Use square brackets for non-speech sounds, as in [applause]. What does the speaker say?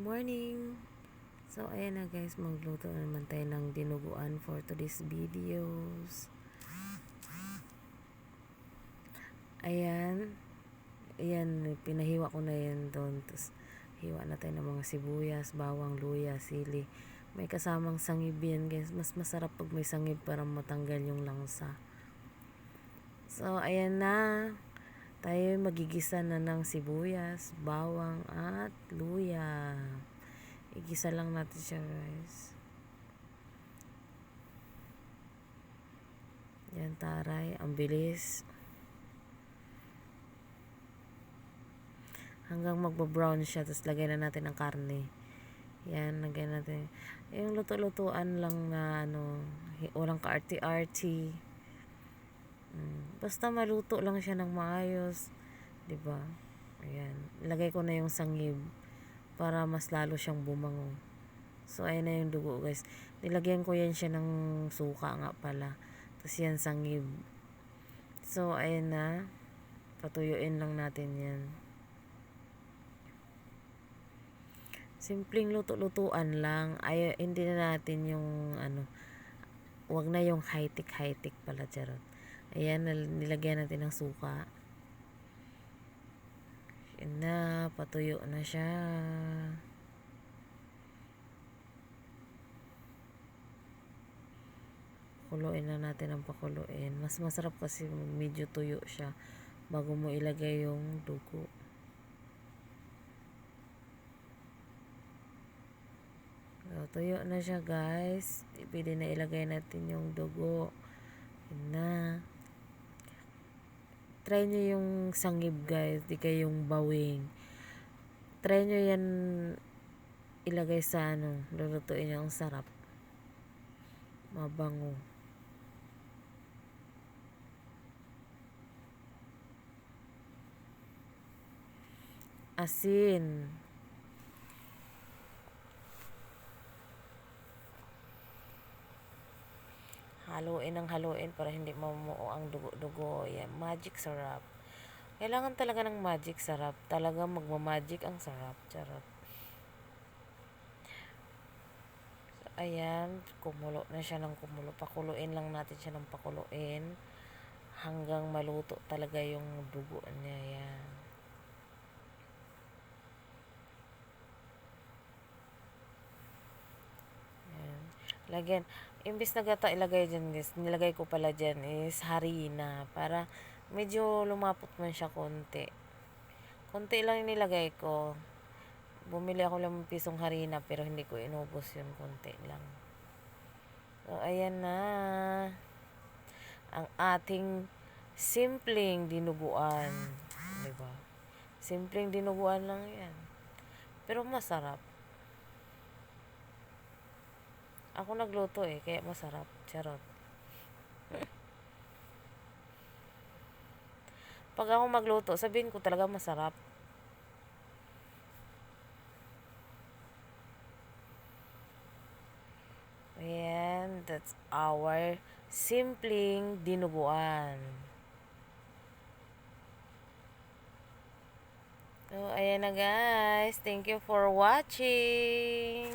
morning! So, ayan na guys, magluto na naman tayo ng dinuguan for today's videos. Ayan. Ayan, pinahiwa ko na yan doon. Tapos, hiwa na tayo ng mga sibuyas, bawang, luya, sili. May kasamang sangib yan guys. Mas masarap pag may sangib para matanggal yung langsa. So, ayan na. Tayo magigisa na ng sibuyas, bawang, at luya. Igisa lang natin siya guys. Yan taray, ang bilis. Hanggang magbo-brown siya, tapos lagay na natin ang karne. Yan, lagay natin. Yung luto-lutuan lang na ano, walang ka-arty-arty. Mm, basta maluto lang siya ng maayos, 'di ba? Ayan, lagay ko na yung sangib para mas lalo siyang bumango. So ayan na yung dugo, guys. Nilagyan ko yan siya ng suka nga pala. Tapos yan sangib. So ayan na. Patuyuin lang natin yan. Simpleng luto-lutuan lang. Ay, hindi na natin yung ano, wag na yung high-tech high-tech pala charot. Ayan, nilagyan natin ng suka. Yan na, patuyo na siya. Kuluin na natin ang pakuluin. Mas masarap kasi medyo tuyo siya bago mo ilagay yung dugo. So, tuyo na siya guys. Pwede na ilagay natin yung dugo. Yan na. Try nyo yung sangib guys. Di kayong bawing. Try nyo yan ilagay sa ano. Lulutuin nyo ang sarap. Mabango. Asin. Haluin ng haluin para hindi mamuo ang dugo-dugo. Yan, magic sarap. Kailangan talaga ng magic sarap. Talaga magmamagic ang sarap. Charot. Ayan, kumulo na siya ng kumulo. Pakuluin lang natin siya ng pakuluin hanggang maluto talaga yung dugo niya. Yan. Lagyan imbis na gata ilagay dyan guys, nilagay ko pala dyan is harina para medyo lumapot man siya konti. Konti lang nilagay ko. Bumili ako lang pisong harina pero hindi ko inubos yun konti lang. So, ayan na. Ang ating simpleng dinuguan. Diba? Simpleng dinuguan lang yan. Pero masarap. Ako nagluto eh, kaya masarap. Charot. [laughs] Pag ako magluto, sabihin ko talaga masarap. Ayan, that's our simpleng dinuguan. So, ayan na guys. Thank you for watching.